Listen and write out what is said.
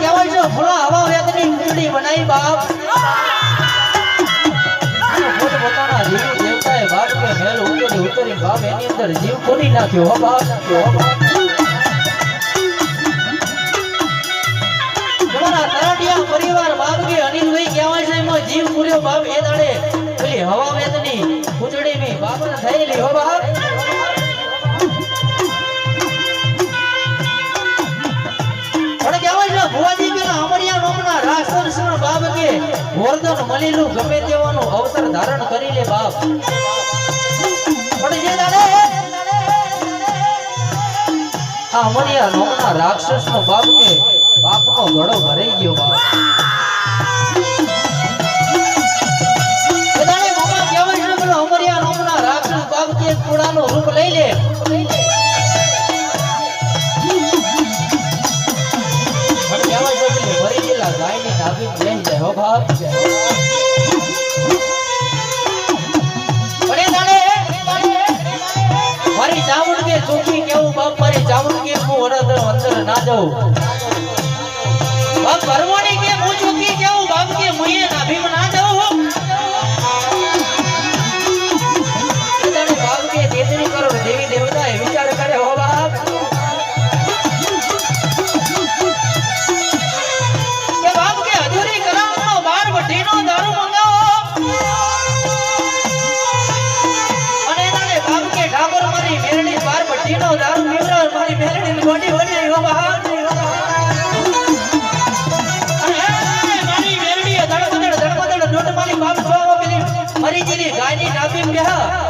કહેવાય છે હવા વેદની ઊંચડી બનાવી બાપ. જીવ બાપ બાપ બાપ. બાપ પરિવાર બાપ કે અનિલભાઈ કહેવાય છે, એમાં જીવ પૂર્યો બાપ એ દાડે. પેલી હવા વેદની ઉજળી ની બાપને થયેલી, હો બાપ. કે વર્ધન મલીલું ગમે તેવાનું અવતાર ધારણ કરી લે બાપ. આ અમરિયા નોમના રાક્ષસનો બાપ કે બાપનો ઘડો ભરાઈ ગયો બાપ. અમરિયા નોમના રાક્ષસ બાપ કે કુડાનું રૂપ લઈ લે. મારી ચામુંડ કે ચોખી કેવું બાપ મારી ચામુંડ કે હું અંદર ના જાઉં. બાપ ભરવાડી કે વડી વડી એવા બહાર મારી વેરડી ધડ ધડ